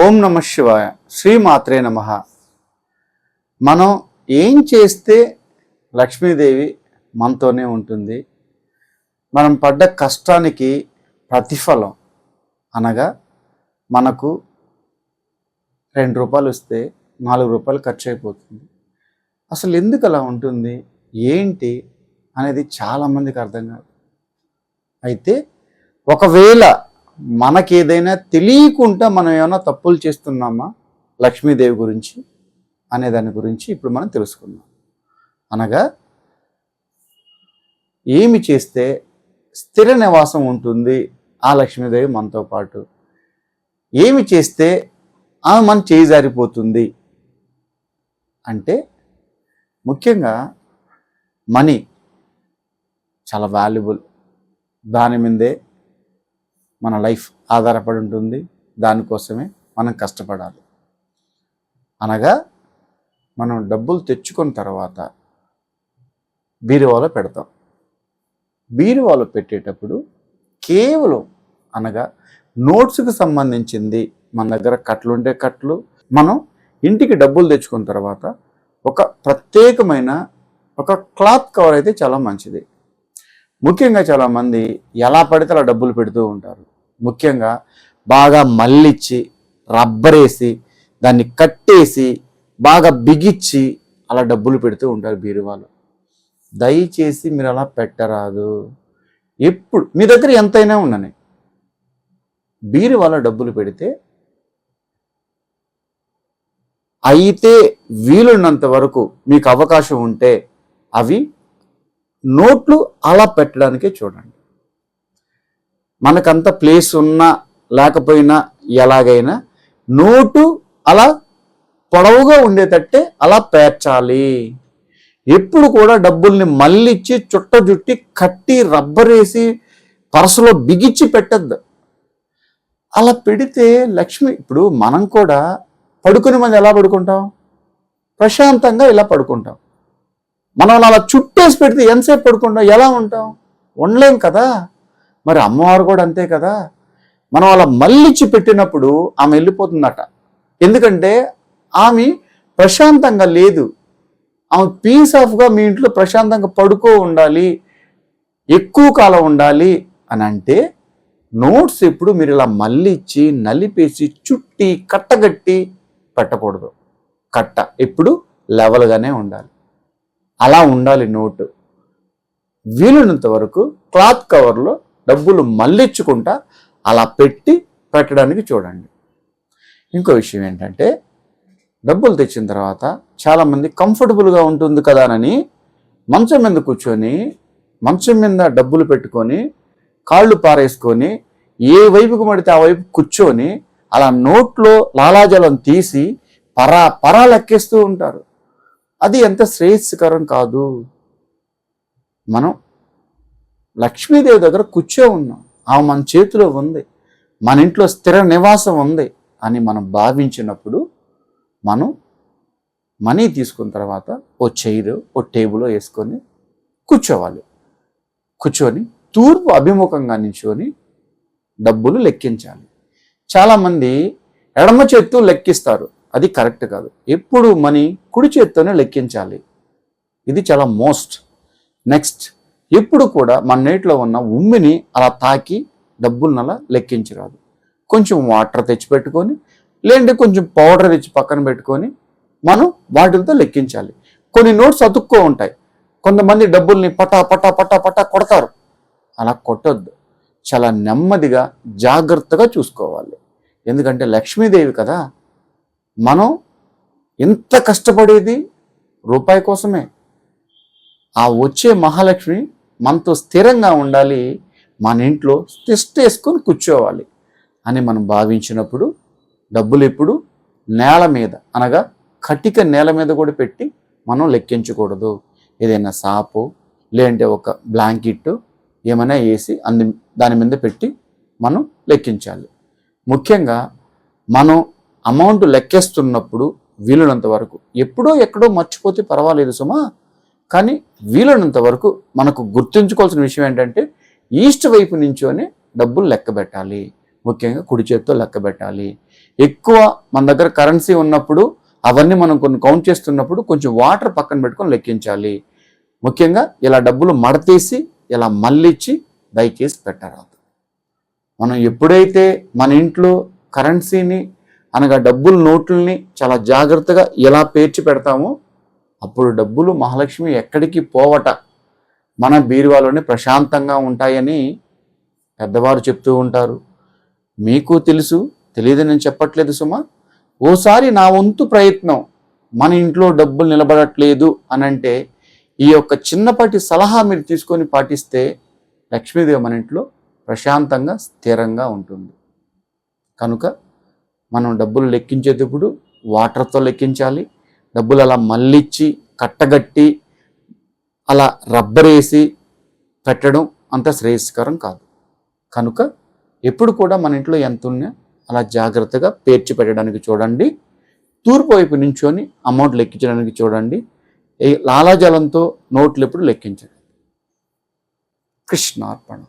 ఓం నమ శివాయ శ్రీమాత్రే నమ. మనం ఏం చేస్తే లక్ష్మీదేవి మనతోనే ఉంటుంది? మనం పడ్డ కష్టానికి ప్రతిఫలం అనగా మనకు రెండు రూపాయలు వస్తే నాలుగు రూపాయలు ఖర్చు అయిపోతుంది అసలు ఎందుకు అలా ఉంటుంది? ఏంటి? అనేది చాలామందికి అర్థం కాదు. అయితే ఒకవేళ మనకి ఏదైనా తెలియకుండా మనం ఏమైనా తప్పులు చేస్తున్నామా లక్ష్మీదేవి గురించి అనే దాని గురించి ఇప్పుడు మనం తెలుసుకుందాం. అనగా ఏమి చేస్తే స్థిర నివాసం ఉంటుంది ఆ లక్ష్మీదేవి మనతో పాటు? ఏమి చేస్తే ఆమె మన చేయి జారిపోతుంది? అంటే ముఖ్యంగా మనీ చాలా వాల్యుబుల్. దాని మీదే మన లైఫ్ ఆధారపడి ఉంటుంది. దానికోసమే మనం కష్టపడాలి. అనగా మనం డబ్బులు తెచ్చుకున్న తర్వాత బీరువాలో పెడతాం. బీరువాలో పెట్టేటప్పుడు కేవలం అనగా నోట్స్కి సంబంధించింది మన దగ్గర కట్లు ఉంటే కట్లు మనం ఇంటికి డబ్బులు తెచ్చుకున్న తర్వాత ఒక ప్రత్యేకమైన ఒక క్లాత్ కవర్ అయితే చాలా మంచిది. ముఖ్యంగా చాలామంది ఎలా పడితే అలా డబ్బులు పెడుతూ ఉంటారు. ముఖ్యంగా బాగా మళ్ళిచ్చి రబ్బరేసి దాన్ని కట్టేసి బాగా బిగిచ్చి అలా డబ్బులు పెడుతూ ఉంటారు బీరువాలో. దయచేసి మీరు అలా పెట్టరాదు. ఎప్పుడు మీ దగ్గర ఎంతైనా ఉండని బీరువాలో డబ్బులు పెడితే అయితే వీలున్నంత వరకు మీకు అవకాశం ఉంటే అవి నోట్లు అలా పెట్టడానికే చూడండి. మనకంత ప్లేస్ ఉన్నా లేకపోయినా ఎలాగైనా నోటు అలా పొడవుగా ఉండేటట్టే అలా పేర్చాలి. ఎప్పుడు కూడా డబ్బుల్ని మళ్ళిచ్చి చుట్ట జుట్టి కట్టి రబ్బరేసి పరసలో బిగిచ్చి పెట్టద్దు. అలా పెడితే లక్ష్మి ఇప్పుడు మనం కూడా పడుకునే మంది ఎలా పడుకుంటాం? ప్రశాంతంగా ఇలా పడుకుంటాం. మనం అలా చుట్టేసి పెడితే ఎంతసేపు పడుకుంటాం? ఎలా ఉంటాం? ఉండలేం కదా? మరి అమ్మవారు కూడా అంతే కదా? మనం అలా మళ్ళిచ్చి పెట్టినప్పుడు ఆమె వెళ్ళిపోతుందట. ఎందుకంటే ఆమె ప్రశాంతంగా లేదు. ఆమె పీస్ ఆఫ్గా మీ ఇంట్లో ప్రశాంతంగా పడుకో ఉండాలి. ఎక్కువ కాలం ఉండాలి అని అంటే నోట్స్ ఎప్పుడు మీరు ఇలా మళ్ళిచ్చి నలిపేసి చుట్టి కట్టగట్టి పెట్టకూడదు. కట్ట ఎప్పుడు లెవెల్గానే ఉండాలి. అలా ఉండాలి నోటు. వీలున్నంత వరకు క్లాత్ కవర్లో డబ్బులు మళ్ళించుకుంటా అలా పెట్టి పెట్టడానికి చూడండి. ఇంకో విషయం ఏంటంటే డబ్బులు తెచ్చిన తర్వాత చాలామంది కంఫర్టబుల్గా ఉంటుంది కదా అని మంచం మీద కూర్చొని మంచం మీద డబ్బులు పెట్టుకొని కాళ్ళు పారేసుకొని ఏ వైపుకు పడితే ఆ వైపు కూర్చొని అలా నోట్లో లాలాజలం తీసి పరా పరా లెక్కేస్తూ ఉంటారు. అది ఎంత శ్రేయస్కరం కాదు. మనం లక్ష్మీదేవి దగ్గర కూర్చో ఉన్నాం. ఆమె మన చేతిలో ఉంది. మన ఇంట్లో స్థిర నివాసం ఉంది అని మనం భావించినప్పుడు మనం మనీ తీసుకున్న తర్వాత ఓ చైర్ ఓ టేబుల్ వేసుకొని కూర్చోవాలి. కూర్చొని తూర్పు అభిముఖంగా నించుకొని డబ్బులు లెక్కించాలి. చాలామంది ఎడమ చేత్తో లెక్కిస్తారు. అది కరెక్ట్ కాదు. ఎప్పుడు మనీ కుడి చేత్తోనే లెక్కించాలి. ఇది చాలా మోస్ట్. నెక్స్ట్ ఎప్పుడు కూడా మన నేటిలో ఉన్న ఉమ్మిని అలా తాకి డబ్బులను అలా లెక్కించరాదు. కొంచెం వాటర్ తెచ్చిపెట్టుకొని లేదంటే కొంచెం పౌడర్ తెచ్చి పక్కన పెట్టుకొని మనం వాటితో లెక్కించాలి. కొన్ని నోట్స్ అతుక్కో ఉంటాయి. కొంతమంది డబ్బుల్ని పటా పటా పటా పటా కొడతారు. అలా కొట్టొద్దు. చాలా నెమ్మదిగా జాగ్రత్తగా చూసుకోవాలి. ఎందుకంటే లక్ష్మీదేవి కదా. మనం ఎంత కష్టపడేది రూపాయి కోసమే. ఆ వచ్చే మహాలక్ష్మి మనతో స్థిరంగా ఉండాలి మన ఇంట్లో టెస్ట్ వేసుకొని కూర్చోవాలి అని మనం భావించినప్పుడు డబ్బులు ఎప్పుడు నేల మీద అనగా కటిక నేల మీద కూడా పెట్టి మనం లెక్కించకూడదు. ఏదైనా సాపు లేదంటే ఒక బ్లాంకెట్ ఏమైనా వేసి అందు దాని మీద పెట్టి మనం లెక్కించాలి. ముఖ్యంగా మనం అమౌంట్ లెక్కేస్తున్నప్పుడు వీలునంత వరకు ఎప్పుడో ఎక్కడో మర్చిపోతే పర్వాలేదు సుమా. కానీ వీలైనంత వరకు మనకు గుర్తుంచుకోవాల్సిన విషయం ఏంటంటే ఈస్ట్ వైపు నుంచోనే డబ్బులు లెక్క పెట్టాలి. ముఖ్యంగా కుడి చేత్తో లెక్క పెట్టాలి. ఎక్కువ మన దగ్గర కరెన్సీ ఉన్నప్పుడు అవన్నీ మనం కొన్ని కౌంట్ చేస్తున్నప్పుడు కొంచెం వాటర్ పక్కన పెట్టుకొని లెక్కించాలి. ముఖ్యంగా ఇలా డబ్బులు మడతీసి ఇలా మళ్ళిచ్చి దయచేసి పెట్టరాదు. మనం ఎప్పుడైతే మన ఇంట్లో కరెన్సీని అనగా డబ్బులు నోట్లని చాలా జాగ్రత్తగా ఎలా పేర్చి పెడతామో అప్పుడు డబ్బులు మహాలక్ష్మి ఎక్కడికి పోవట? మన బీరువాలోనే ప్రశాంతంగా ఉంటాయని పెద్దవారు చెప్తూ ఉంటారు. మీకు తెలుసు తెలియదు నేను చెప్పట్లేదు సుమా. ఓసారి నా వంతు ప్రయత్నం మన ఇంట్లో డబ్బులు నిలబడట్లేదు అని అంటే ఈ యొక్క చిన్నపాటి సలహా మీరు తీసుకొని పాటిస్తే లక్ష్మీదేవి మన ఇంట్లో ప్రశాంతంగా స్థిరంగా ఉంటుంది. కనుక మనం డబ్బులు లెక్కించేటప్పుడు వాటర్తో లెక్కించాలి. డబ్బులు అలా మళ్ళిచ్చి కట్టగట్టి అలా రబ్బరేసి పెట్టడం అంత శ్రేయస్కరం కాదు. కనుక ఎప్పుడు కూడా మన ఇంట్లో ఎంత ఉన్నా అలా జాగ్రత్తగా పేర్చి పెట్టడానికి చూడండి. తూర్పు వైపు నుంచొని అమౌంట్ లెక్కించడానికి చూడండి. ఈ లాలాజలంతో నోట్లు ఎప్పుడు లెక్కించండి కృష్ణార్పణ.